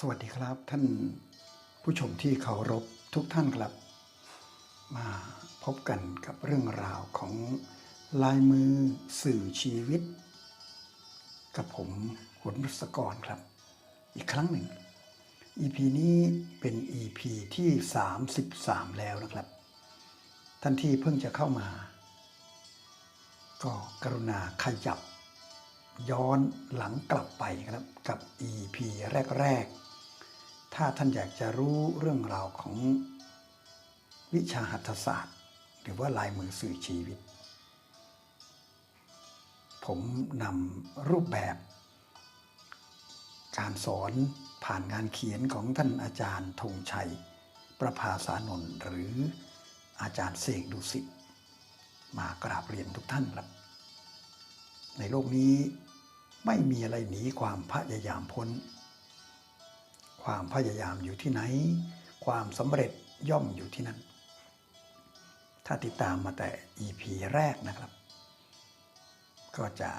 สวัสดีครับท่านผู้ชมที่เคารพทุกท่านครับ มาพบกันกับเรื่องราวของลายมือสื่อชีวิต กับผมหุนรัศกรครับ อีกครั้งหนึ่ง EP นี้เป็น EP ที่ 33 แล้วนะครับ ท่านที่เพิ่งจะเข้ามา ก็กรุณาขยับย้อนหลังกลับไปครับกับ EP แรก ๆ ถ้าท่านอยากจะรู้เรื่องราวของวิชาหัตถศาสตร์ หรือว่าลายมือสื่อชีวิต ผมนำรูปแบบ การสอนผ่านงานเขียนของท่านอาจารย์ธงชัย ประภาสานนท์หรืออาจารย์เสกดุสิตมากราบเรียนทุกท่านครับ ในโลกนี้ไม่มีอะไรหนีความพยายามพ้น ความพยายามอยู่ที่ไหน ความสำเร็จย่อมอยู่ที่นั่น ถ้าติดตามมาแต่ EP แรกนะครับ ก็จะ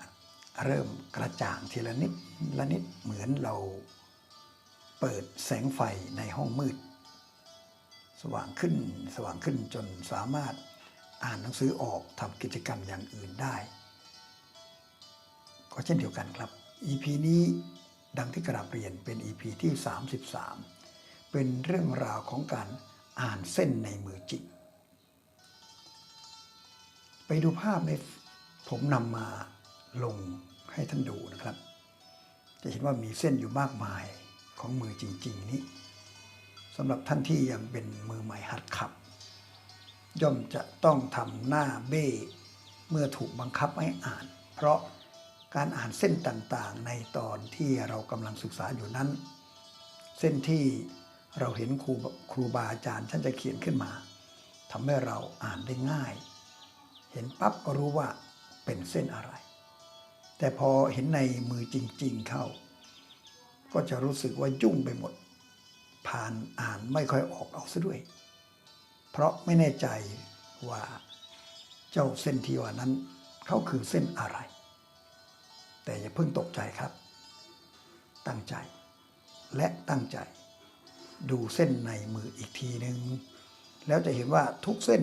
เริ่มกระจ่างทีละนิดละนิดเหมือนเราเปิดแสงไฟในห้องมืด สว่างขึ้นสว่างขึ้นจนสามารถอ่านหนังสือออกทำกิจกรรมอย่างอื่นได้ ก็เช่นเดียวกันครับ EP นี้ ดังที่กราบเรียนเป็น EP ที่ 33 เป็นเรื่องราวของการอ่านเส้นในมือจริงไปดูภาพในผมนำมาลงให้ท่านดูนะครับ จะเห็นว่ามีเส้นอยู่มากมายของมือจริง ๆ นี้สำหรับท่านที่ยังเป็นมือใหม่หัดขับ ย่อมจะต้องทำหน้าเบ้เมื่อถูกบังคับให้อ่าน เพราะ การอ่านเส้นต่างๆ ในตอนที่เรากำลังศึกษาอยู่นั้น เส้นที่เราเห็นครูครูบาอาจารย์ท่านจะเขียนขึ้นมาทำให้เราอ่านได้ง่าย เห็นปั๊บก็รู้ว่าเป็นเส้นอะไร แต่พอเห็นในมือจริง ๆเข้า ก็จะรู้สึกว่ายุ่งไปหมด ผ่านอ่านไม่ค่อยออกเอาซะด้วย เพราะไม่แน่ใจว่าเจ้าเส้นที่ว่านั้นเขาคือเส้นอะไร แต่อย่าเพิ่งตกใจครับ ตั้งใจ และตั้งใจ ดูเส้นในมืออีกทีหนึ่งแล้วจะเห็นว่าทุกเส้น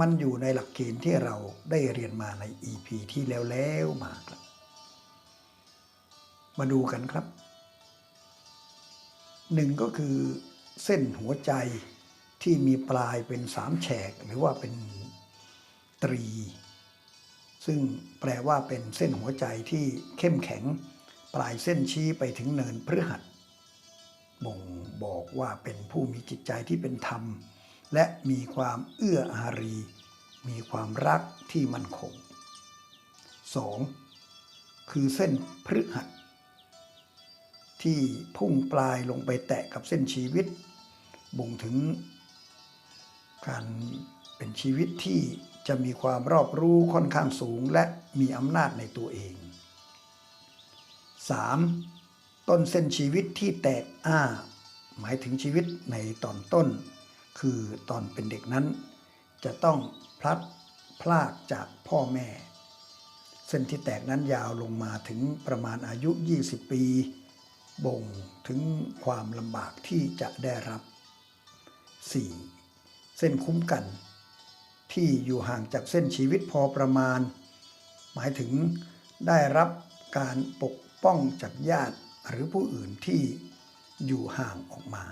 มันอยู่ในหลักเกณฑ์ที่เราได้เรียนมาใน EP ที่แล้วแล้วมาครับ มาดูกันครับหนึ่งก็คือเส้นหัวใจที่มีปลายเป็นสามแฉกหรือว่าเป็นตรี ซึ่ง แปลว่าเป็นเส้นหัวใจที่เข้มแข็ง ปลายเส้นชี้ไปถึงเนินพฤหัสบ่งบอกว่าเป็นผู้มีจิตใจที่เป็นธรรม และมีความเอื้ออารี มีความรักที่มั่นคง 2. คือเส้นพฤหัส ที่พุ่งปลายลงไปแตะกับเส้นชีวิต บ่งถึงการ เป็นชีวิตที่จะมีความรอบรู้ค่อนข้างสูงและมีอำนาจในตัวเอง 3. ต้นเส้นชีวิตที่แตกอ้า หมายถึงชีวิตในตอนต้น คือตอนเป็นเด็กนั้น จะต้องพลัดพลากจากพ่อแม่ เส้นที่แตกนั้นยาวลงมาถึงประมาณอายุ 20 ปี บ่งถึงความลำบากที่จะได้รับ 4. เส้นคุ้มกัน ที่อยู่ห่างจากเส้นชีวิตพอประมาณ หมายถึงได้รับการปกป้องจากญาติหรือผู้อื่นที่อยู่ห่างออกมา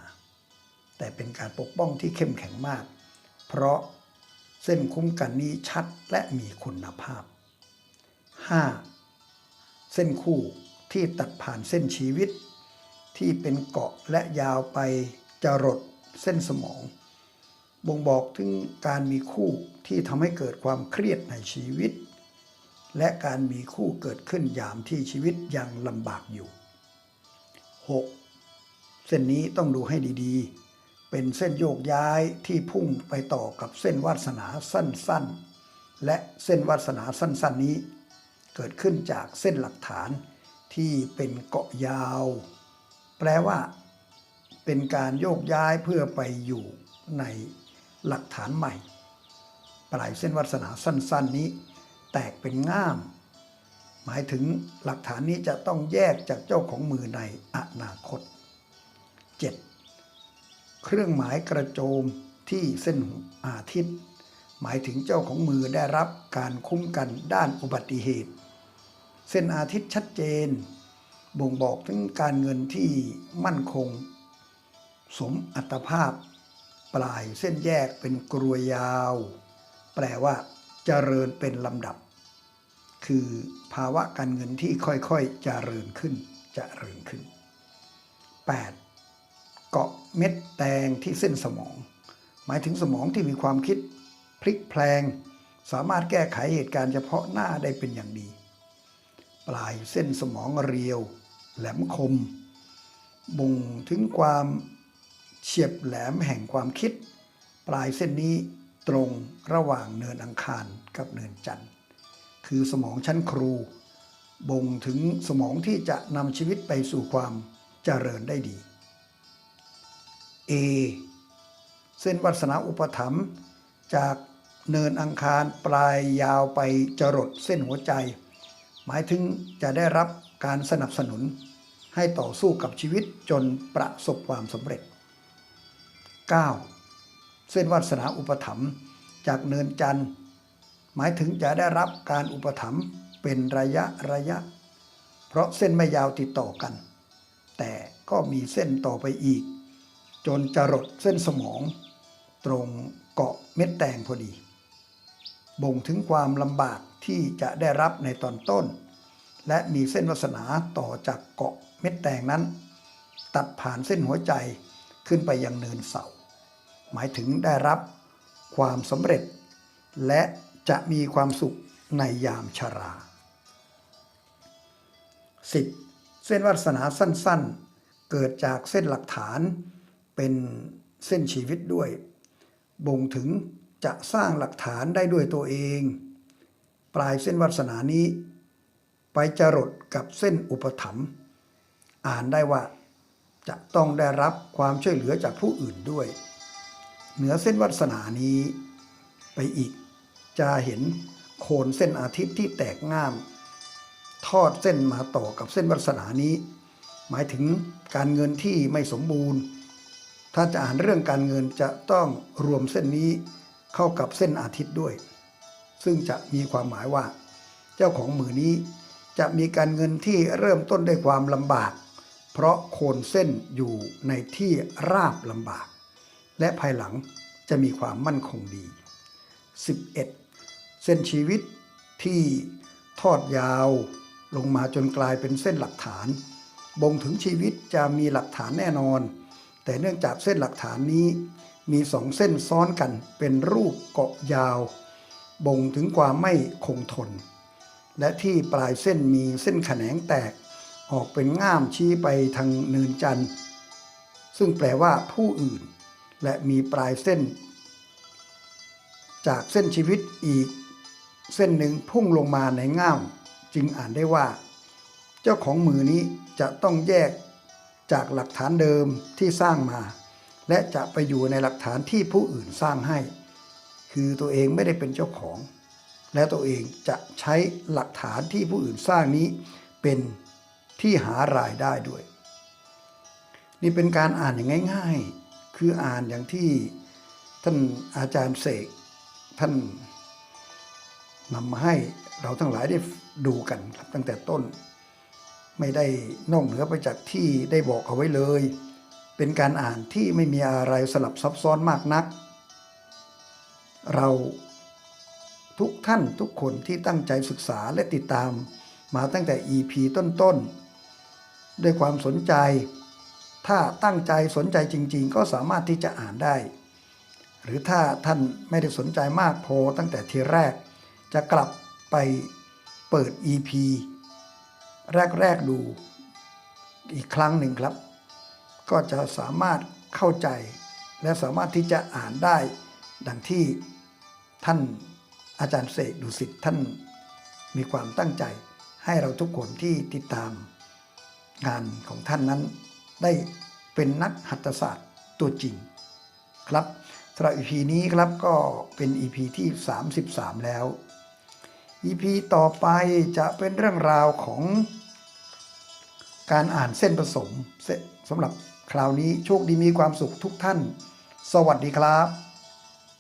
แต่เป็นการปกป้องที่เข้มแข็งมาก เพราะเส้นคุ้มกันนี้ชัดและมีคุณภาพ 5. เส้นคู่ที่ตัดผ่านเส้นชีวิต ที่เป็นเกาะและยาวไปจรดเส้นสมอง บ่งบอกถึงการมีคู่ที่ทำให้เกิดความเครียดในชีวิต และการมีคู่เกิดขึ้นยามที่ชีวิตยังลำบากอยู่ 6. เส้นนี้ต้องดูให้ดีๆ เป็นเส้นโยกย้ายที่พุ่งไปต่อกับเส้นวาสนาสั้นๆ และเส้นวาสนาสั้นๆนี้ เกิดขึ้นจากเส้นหลักฐานที่เป็นเกาะยาว แปลว่า เป็นการโยกย้ายเพื่อไปอยู่ใน หลักฐานใหม่ ปลายเส้นวาสนาสั้น ๆ นี้ แตกเป็นง่าม หมายถึงหลักฐานนี้จะต้องแยกจากเจ้าของมือในอนาคต 7 เครื่องหมายกระโจมที่เส้นอาทิตย์ หมายถึงเจ้าของมือได้รับการคุ้มกันด้านอุบัติเหตุ เส้นอาทิตย์ชัดเจน บ่งบอกถึงการเงินที่มั่นคง สมอัตภาพ ปลายเส้นแยกเป็นกรวยยาว แปลว่าเจริญเป็นลำดับ คือภาวะการเงินที่ค่อยๆเจริญขึ้นเจริญขึ้น 8. เกาะเม็ดแตงที่เส้นสมอง หมายถึงสมองที่มีความคิด พลิกแพลง สามารถแก้ไขเหตุการณ์เฉพาะหน้าได้เป็นอย่างดี ปลายเส้นสมองเรียว แหลมคม บ่งถึงความ เฉียบแหลมแห่งความคิด ปลายเส้นนี้ตรงระหว่างเนินอังคารกับเนินจันทร์คือสมองชั้นครู บ่งถึงสมองที่จะนำชีวิตไปสู่ความเจริญได้ดี A เส้นวัสนาอุปถัมภ์จากเนินอังคารปลายยาวไปจรดเส้นหัวใจ หมายถึงจะได้รับการสนับสนุนให้ต่อสู้กับชีวิตจนประสบความสำเร็จ 9. เส้นวัสนาอุปถัมภ์จากเนินจันทร์ หมายถึงจะได้รับการอุปถัมภ์เป็นระยะระยะ เพราะเส้นไม่ยาวติดต่อกัน แต่ก็มีเส้นต่อไปอีก จนจรดเส้นสมอง ตรงเกาะเม็ดแตงพอดี บ่งถึงความลำบากที่จะได้รับในตอนต้น และมีเส้นวาสนาต่อจากเกาะเม็ดแตงนั้น ตัดผ่านเส้นหัวใจขึ้นไปยังเนินเสา หมายถึงได้รับความสำเร็จ และจะมีความสุขในยามชรา 10. เส้นวาสนาสั้นๆ เกิดจากเส้นหลักฐานเป็นเส้นชีวิตด้วย บ่งถึงจะสร้างหลักฐานได้ด้วยตัวเอง ปลายเส้นวาสนานี้ ไปจรดกับเส้นอุปถัมภ์อ่านได้ว่าจะต้องได้รับความช่วยเหลือจากผู้อื่นด้วย เหนือเส้นวัสนานี้ ไปอีก จะเห็นโคนเส้นอาทิตย์ที่แตกง่าม ทอดเส้นมาต่อกับเส้นวัสนานี้ หมายถึงการเงินที่ไม่สมบูรณ์ ถ้าจะอ่านเรื่องการเงินจะต้องรวมเส้นนี้เข้ากับเส้นอาทิตย์ด้วย ซึ่งจะมีความหมายว่า เจ้าของมือนี้จะมีการเงินที่เริ่มต้นด้วยความลำบาก เพราะโคนเส้นอยู่ในที่ราบลำบาก และภายหลังจะมีความมั่นคงดี 11. เส้นชีวิตที่ทอดยาวลงมาจนกลายเป็นเส้นหลักฐาน บ่งถึงชีวิตจะมีหลักฐานแน่นอน แต่เนื่องจากเส้นหลักฐานนี้ มีสองเส้นซ้อนกันเป็นรูปเกาะยาว บ่งถึงความไม่คงทน และที่ปลายเส้นมีเส้นแขนงแตก ออกเป็นง่ามชี้ไปทางเนินจันทร์ซึ่งแปลว่าผู้อื่น และมีปลายเส้น จากเส้นชีวิตอีก เส้นหนึ่งพุ่งลงมาในง่ามจึงอ่านได้ว่า เจ้าของมือนี้จะต้องแยกจากหลักฐานเดิมที่สร้างมา และจะไปอยู่ในหลักฐานที่ผู้อื่นสร้างให้ คือตัวเองไม่ได้เป็นเจ้าของ และตัวเองจะใช้หลักฐานที่ผู้อื่นสร้างนี้เป็นที่หารายได้ด้วย นี่เป็นการอ่านอย่างง่าย ๆ คืออ่านอย่างที่ท่านอาจารย์เสกท่านนำมาให้เราทั้งหลายได้ดูกันครับตั้งแต่ต้น ไม่ได้นอกเหนือไปจากที่ได้บอกเอาไว้เลย เป็นการอ่านที่ไม่มีอะไรสลับซับซ้อนมากนัก เราทุกท่านทุกคนที่ตั้งใจศึกษาและติดตามมาตั้งแต่ EP ต้นๆ ด้วยความสนใจ ถ้าตั้งใจสนใจจริง ๆ ก็สามารถที่จะอ่านได้ หรือถ้าท่านไม่ได้สนใจมากพอตั้งแต่ทีแรก จะกลับไปเปิด EP แรก ๆ ดูอีกครั้งหนึ่งครับ ก็จะสามารถเข้าใจ และสามารถที่จะอ่านได้ ดังที่ท่านอาจารย์เสกดุสิตท่านมีความตั้งใจให้เราทุกคนที่ติดตามงานของท่านนั้น ได้เป็นนักหัตถศาสตร์ตัวจริงครับสำหรับ EP นี้ครับก็เป็น EP ที่ 33 แล้ว EP ต่อไปจะเป็นเรื่องราวของการอ่านเส้นผสมเส้นสำหรับคราวนี้โชคดีมีความสุขทุกท่าน สวัสดีครับ